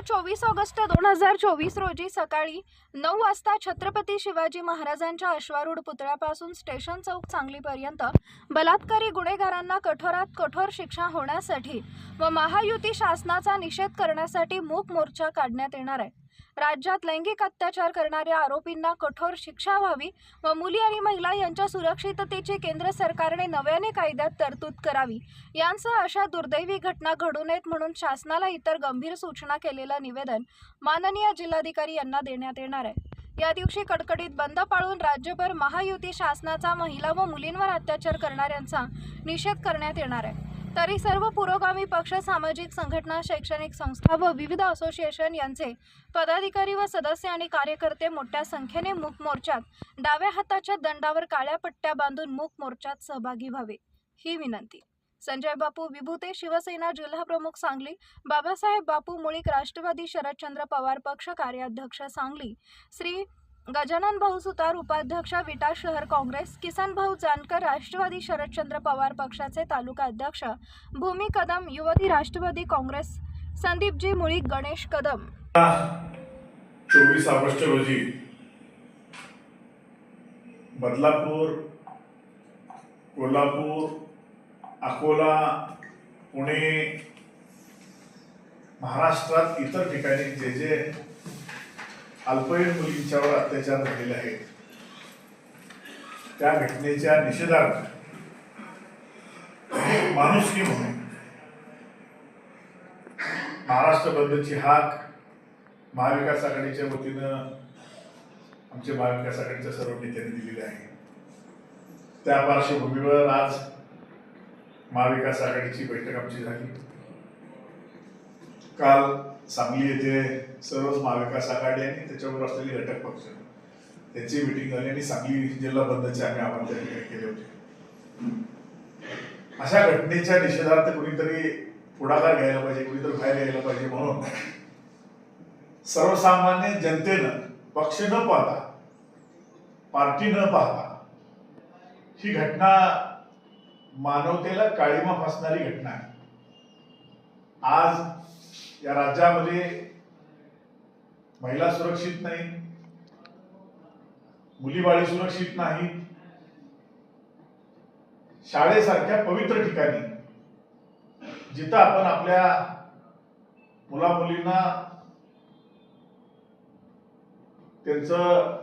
चोवीस ऑगस्ट दोन हजार चोवीस रोजी सकाळी नऊ वाजता छत्रपती शिवाजी महाराजांच्या अश्वारूढ पुतळ्यापासून स्टेशन चौक सांगलीपर्यंत बलात्कारी गुन्हेगारांना कठोरात कठोर शिक्षा होण्यासाठी व महायुती शासनाचा निषेध करण्यासाठी मूक मोर्चा काढण्यात येणार आहे. राज्यात लैंगिक अत्याचार करणाऱ्या आरोपींना कठोर शिक्षा व्हावी व मुली आणि महिला यांच्या सुरक्षिततेची केंद्र सरकारने नव्याने कायद्यात तरतूद करावी. यांसह अशा दुर्दैवी घटना घडू नयेत म्हणून शासनाला इतर गंभीर सूचना केलेलं निवेदन माननीय जिल्हाधिकारी यांना देण्यात येणार आहे. या दिवशी कडकडीत बंद पाळून राज्यभर महायुती शासनाचा महिला व मुलींवर अत्याचार करणाऱ्यांचा निषेध करण्यात येणार आहे. तरी सर्व पुरोगामी पक्ष सामाजिक संघटना शैक्षणिक संस्था व विविध असोसिएशन यांचे पदाधिकारी व सदस्य आणि कार्यकर्ते मोठ्या संख्येने मूक मोर्चात डाव्या हाताच्या दंडावर काळ्या पट्ट्या बांधून मूक मोर्चात सहभागी व्हावे ही विनंती. संजय बापू विभूते शिवसेना जिल्हा प्रमुख सांगली बाबासाहेब बापू मुळीक राष्ट्रवादी शरदचंद्र पवार पक्ष कार्याध्यक्ष सांगली श्री गजानन भाऊ सुतार उपाध्यक्ष विटा शहर काँग्रेस किसन भाऊ जानकर राष्ट्रवादी शरदचंद्र पवार पक्षाचे तालुका अध्यक्ष भूमी कदम युवती राष्ट्रवादी काँग्रेस संदीपजी मुळी गणेश कदम. चोवीस ऑगस्ट रोजी बदलापूर कोल्हापूर अकोला पुणे महाराष्ट्रात इतर ठिकाणी जे जे अल्पवयीन मुलींच्यावर अत्याचार झालेले आहेत. त्या घटनेच्या निषेधार्थ माणुसकी म्हणून महाराष्ट्र बंदची हाक महाविकास आघाडीच्या वतीनं आमच्या महाविकास आघाडीच्या सर्व नेत्यांनी दिलेली आहे. त्या पार्श्वभूमीवर आज महाविकास आघाडीची बैठक आमची झाली. काल सांगली येथे सर्वच महाविकास आघाडी आणि त्याच्यावर असलेले घटक पक्ष. त्यांची मिटिंग झाली आणि सांगली जिल्हा बंदचे आम्ही आवाहन त्या ठिकाणी केले होते. अशा घटनेच्या निषेधार्थ कुणीतरी पुढाकार घ्यायला पाहिजे कुणीतरी बाहेर यायला पाहिजे म्हणून सर्वसामान्य जनतेनं पक्ष न पाहता पार्टी न पाहता ही घटना मानवतेला काळीमा फासणारी घटना आहे. आज या राज्यामध्ये महिला सुरक्षित नाही मुलीबाळी सुरक्षित नाही शाळेसारख्या पवित्र ठिकाणी जिथं आपण आपल्या मुला मुलींना त्यांचं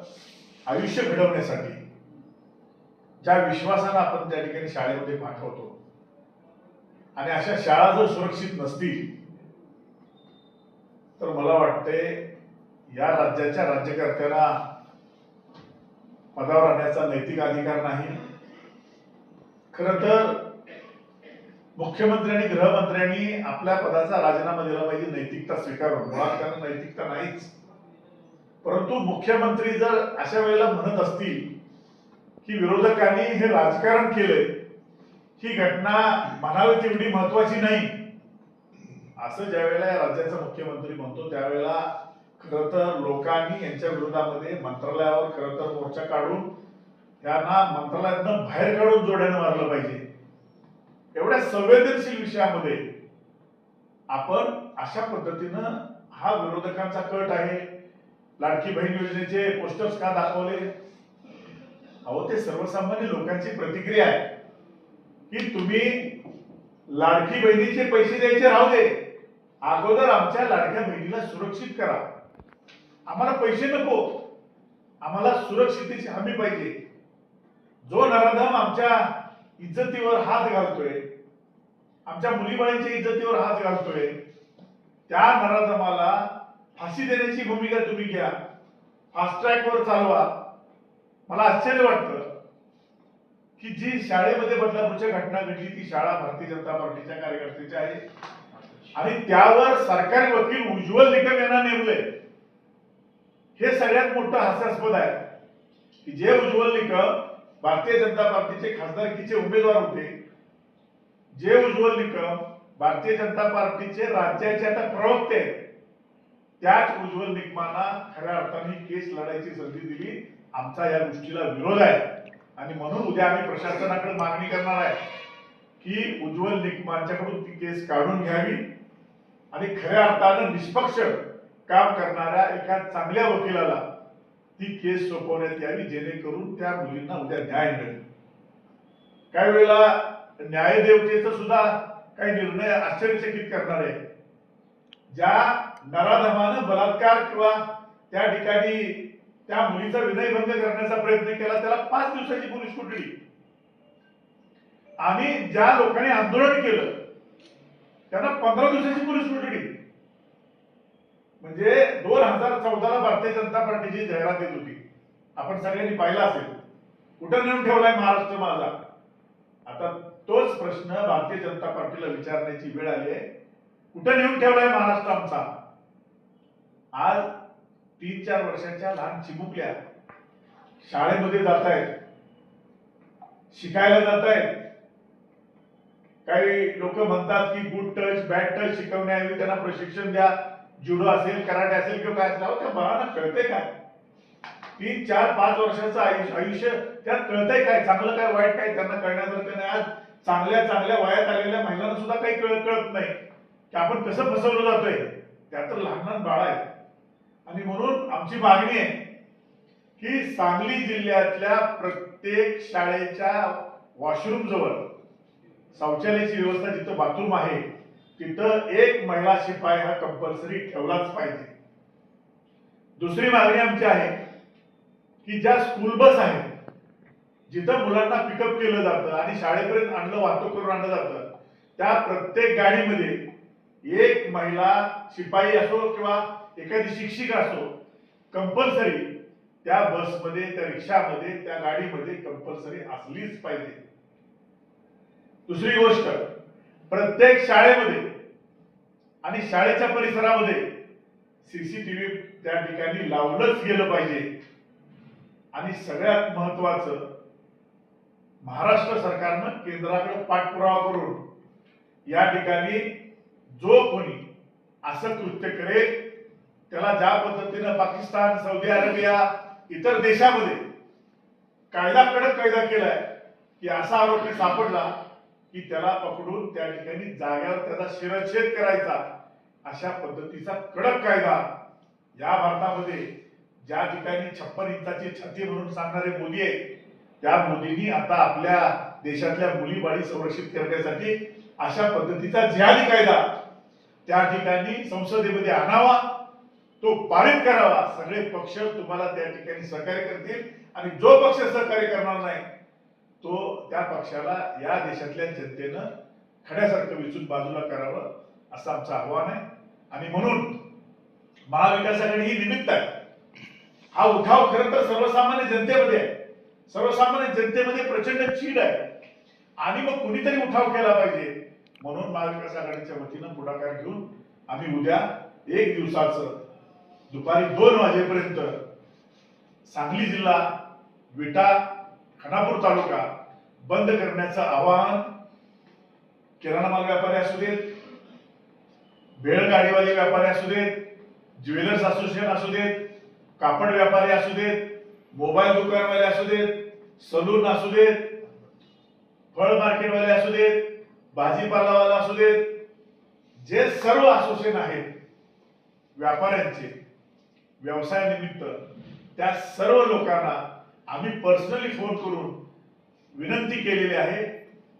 आयुष्य घडवण्यासाठी ज्या विश्वासानं आपण त्या ठिकाणी शाळेमध्ये पाठवतो. आणि अशा शाळा जर सुरक्षित नसतील तर मला वाटते या राज्याच्या राज्यकर्त्यांना पदावर आणण्याचा नैतिक अधिकार नाही. खर तर मुख्यमंत्री आणि गृहमंत्र्यांनी आपल्या पदाचा राजीनामा दिला पाहिजे नैतिकता स्वीकारून. मुळात त्यांना नैतिकता नाहीच. परंतु मुख्यमंत्री जर अशा वेळेला म्हणत असतील की विरोधकांनी हे राजकारण केलंय ही घटना म्हणावी तेवढी महत्वाची नाही. असं ज्यावेळेला या राज्याचा मुख्यमंत्री म्हणतो त्यावेळेला खरं तर लोकांनी यांच्या विरोधामध्ये मंत्रालयावर खरं तर मोर्चा काढून त्यांना मंत्रालयातनं बाहेर काढून जोड्यानं मारलं पाहिजे. एवढ्या संवेदनशील विषयामध्ये आपण अशा पद्धतीनं हा विरोधकांचा कट आहे. लाडकी बहीण योजनेचे पोस्टर्स का दाखवले? अहो ते सर्वसामान्य लोकांची प्रतिक्रिया आहे. की तुम्ही लाडकी बहिणीचे पैसे द्यायचे राहू दे. अगोदर आमच्या लाडक्या बहिणीला सुरक्षित करा. आम्हाला पैसे नको. आम्हाला सुरक्षितेची हमी पाहिजे. जो नराधम आमच्या इज्जतीवर हात घालतोय आमच्या मुलीबाळींच्या इज्जतीवर हात घालतोय त्या नराधमाला फाशी देण्याची भूमिका तुम्ही घ्या. फास्ट ट्रॅकवर चालवा. मला आश्चर्य वाटतं की जी शाळेमध्ये बदलापूरच्या घटना घडली ती शाळा भारतीय जनता पार्टीच्या कार्यकर्त्याची आहे. आणि त्यावर सरकारी वकील उज्ज्वल निकम यांना नेमले. हे सगळ्यात मोठं हास्यास्पद आहे. की जे उज्ज्वल निकम भारतीय जनता पार्टीचे खासदारकीचे उमेदवार होते जे उज्ज्वल निकम भारतीय जनता पार्टीचे राज्याचे आता प्रवक्ते आहेत त्याच उज्ज्वल निकमांना खऱ्या अर्थाने केस लढायची संधी दिली. आमचा या गोष्टीला विरोध आहे. आणि म्हणून उद्या आम्ही प्रशासनाकडे मागणी करणार आहे की उज्ज्वल निकमांच्याकडून ती केस काढून घ्यावी. आणि खऱ्या अर्थानं निष्पक्ष काम करणाऱ्या एका चांगल्या वकिलाला ती केस सोपवण्यात यावी जेणेकरून त्या मुलींना उद्या न्याय मिळेल. काही वेळेला न्यायदेवतेचा सुद्धा काही निर्णय आश्चर्यचकित करणार. आहे ज्या नराधमानं बलात्कार किंवा त्या ठिकाणी त्या मुलीचा विनयभंग करण्याचा प्रयत्न केला त्याला पाच दिवसाची पोलीस कुठली आणि ज्या लोकांनी आंदोलन केलं त्यांना पंधरा दिवसाची पोलीस दिली म्हणजे दोन हजार चौदाला भारतीय जनता पार्टीची जाहिरात येत होती. आपण सगळ्यांनी पाहिला असेल. कुठं नेऊन ठेवलाय महाराष्ट्र माझा? आता तोच प्रश्न भारतीय जनता पार्टीला विचारण्याची वेळ आली आहे. कुठं नेऊन ठेवलाय महाराष्ट्र आमचा? आज तीन चार वर्षाच्या लहान चिमुकल्या शाळेमध्ये जात आहेत शिकायला जात आहेत काही लोक म्हणतात की गुड टच बॅड टच शिकवण्याऐवजी त्यांना प्रशिक्षण द्या. जुडो असेल कराटे असेल किंवा काय असेल त्या बाळांना कळतंय काय? तीन चार पाच वर्षाचं आयुष्य आयुष्य त्यात कळतंय काय? चांगलं काय वाईट काय? त्यांना कळण्यासारखं नाही. आज चांगल्या चांगल्या वयात आलेल्या महिलांना सुद्धा काही कळत कळत नाही. की आपण कसं फसवलं जातोय? त्यात तर लहान लहान बाळ आहेत. आणि म्हणून आमची मागणी आहे की सांगली जिल्ह्यातल्या प्रत्येक शाळेच्या वॉशरूम जवळ शौचालयाची व्यवस्था जिथं बाथरूम आहे तिथं एक महिला शिपाई हा कंपल्सरी ठेवलाच पाहिजे. दुसरी मागणी आमची आहे की ज्या स्कूल बस आहेत जिथं मुलांना पिकअप केलं जातं आणि शाळेपर्यंत आणलं वाहतूक करून आणलं जातं त्या प्रत्येक गाडीमध्ये एक महिला शिपाई असो किंवा एखादी शिक्षिका असो कंपल्सरी त्या बसमध्ये त्या रिक्षामध्ये त्या गाडीमध्ये कंपल्सरी असलीच पाहिजे. दुसरी गोष्ट प्रत्येक शाळेमध्ये आणि शाळेच्या परिसरामध्ये सीसीटीव्ही त्या ठिकाणी लावलंच गेलं पाहिजे. आणि सगळ्यात महत्वाचं महाराष्ट्र सरकारनं केंद्राकडे पाठपुरावा करून या ठिकाणी जो कोणी असं कृत्य करेल त्याला ज्या पद्धतीनं पाकिस्तान सौदी अरेबिया इतर देशामध्ये कायदा कडक कायदा केलाय की असा आरोपी सापडला की त्याला पकडून त्या ठिकाणी जाग्यावर त्याचा शिरच्छेद करायचा. अशा पद्धतीचा कडक कायदा या भारतामध्ये ज्या ठिकाणी छप्पन इंचाची छाती म्हणून सांगणारे मोदी आहेत त्या मोदींनी आता आपल्या देशातल्या मुली बाळी संरक्षित करण्यासाठी अशा पद्धतीचा जिहादी कायदा त्या ठिकाणी संसदेमध्ये आणावा तो पारित करावा. सगळे पक्ष तुम्हाला त्या ठिकाणी सहकार्य करतील आणि जो पक्ष सहकार्य करणार नाही तो त्या पक्षाला या देशातल्या जनतेनं खड्यासारखं विचून बाजूला करावं असं आमचं आव्हान आहे. आणि म्हणून महाविकास आघाडी ही निमित्त आहे. हा उठाव खरं तर सर्वसामान्य जनतेमध्ये आहे. सर्वसामान्य जनतेमध्ये प्रचंड चीड आहे. आणि मग कुणीतरी उठाव केला पाहिजे. म्हणून महाविकास आघाडीच्या वतीनं पुढाकार घेऊन आम्ही उद्या एक दिवसाचं दुपारी दोन वाजेपर्यंत सांगली जिल्हा विटा खानापूर तालुका बंद करण्याचं आवाहन किराणा माल व्यापारी असू देत भेळगाडीवाले व्यापारी असू देत ज्वेलर्स असोसिएशन असू देत कापड व्यापारी असू देत मोबाईल दुकानवाले असू देत सलून असू देत फळ मार्केटवाले असू देत भाजीपालावाला असू देत जे सर्व असोसिएशन आहेत व्यापाऱ्यांचे व्यवसायानिमित्त त्या सर्व लोकांना आम्ही पर्सनली फोन करून विनंती केलेली आहे.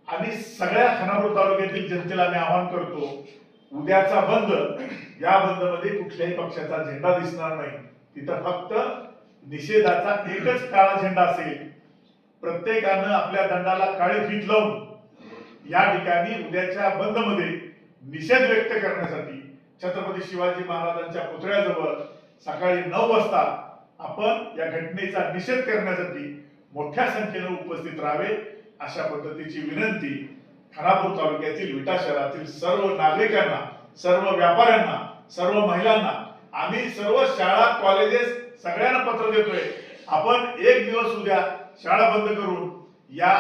आणि सगळ्या खानापूर तालुक्यातील जनतेला आम्ही आवाहन करतो उद्याचा बंद या बंदमध्ये कुठल्याही पक्षाचा झेंडा दिसणार नाही. तिथं फक्त निषेधाचा एकच काळा झेंडा असेल. प्रत्येकानं आपल्या दंडाला काळे फीत लावून या ठिकाणी उद्याच्या बंदमध्ये निषेध व्यक्त करण्यासाठी छत्रपती शिवाजी महाराजांच्या पुतळ्याजवळ सकाळी नऊ वाजता आपण या घटनेचा निषेध करण्यासाठी मोठ्या संख्येनं उपस्थित राहावे अशा पद्धतीची विनंती खानापूर तालुक्यातील विटा शहरातील सर्व नागरिकांना सर्व व्यापाऱ्यांना सर्व महिलांना आम्ही सर्व शाळा कॉलेजेस सगळ्यांना पत्र देतोय. आपण एक दिवस उद्या शाळा बंद करून या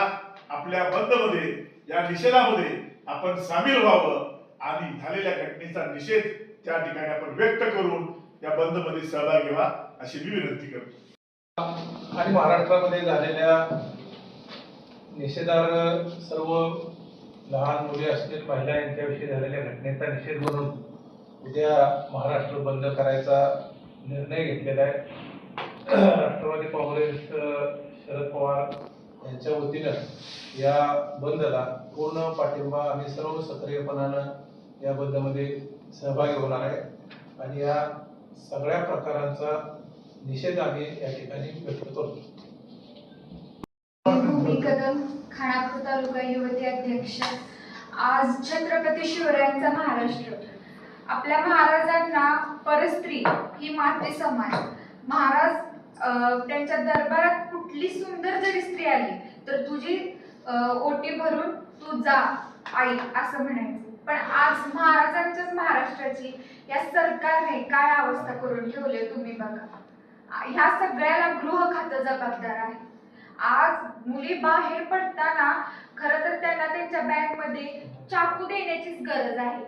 आपल्या बंदमध्ये या निषेधामध्ये आपण सामील व्हावं. आणि झालेल्या घटनेचा निषेध त्या ठिकाणी आपण व्यक्त करून या बंदमध्ये सहभागी व्हा. अशी मी विनंती करतो. आणि महाराष्ट्रामध्ये झालेल्या निषेधार्ह सर्व लहान मुले असतील महिला यांच्याविषयी झालेल्या घटनेचा निषेध म्हणून उद्या महाराष्ट्र बंद करायचा निर्णय घेतलेला आहे. राष्ट्रवादी काँग्रेस शरद पवार यांच्या वतीनं या बंदला पूर्ण पाठिंबा आम्ही सर्व सक्रियपणानं या बंदमध्ये सहभागी होणार आहे. आणि या सगळ्या प्रकारांचा निषेध आम्ही या ठिकाणी व्यक्त करतो. कदम खानापूर तालुका युवती अध्यक्ष आज छत्रपती शिवरायांचा महाराष्ट्र. आपल्या महाराजांना परस्त्री ही माते समाज महाराज त्यांच्या दरबारात कुठली सुंदर जरी स्त्री आली तर तुझी ओटी भरून तू जा आई असं म्हणायचं. पण आज महाराजांच्याच महाराष्ट्राची या सरकारने काय अवस्था करून ठेवली तुम्ही बघा. ह्या सगळ्याला गृह खातं जबाबदार आहे. आज मुली बाहेर पडताना खरं तर त्यांना त्यांच्या बॅगमध्ये चाकू देण्याचीच गरज आहे.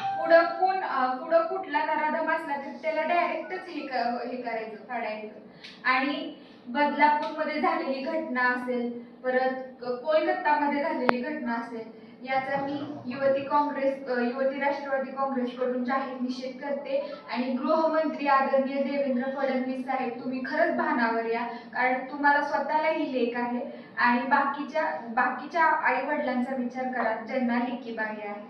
पुढं कोण पुढं कुठला नराधम असला तर त्याला डायरेक्टच हे हे करायचं काढायचं. आणि बदलापूरमध्ये झालेली घटना असेल परत क- कोलकातामध्ये झालेली घटना असेल याचा मी युवती काँग्रेस युवती राष्ट्रवादी काँग्रेसकडून जाहीर निषेध करते. आणि गृहमंत्री आदरणीय देवेंद्र फडणवीस साहेब तुम्ही खरंच भानावर या कारण तुम्हाला स्वतःला ही लेख आहे. आणि बाकीच्या बाकीच्या आई वडिलांचा विचार करा ज्यांना लेखी बाई आहे.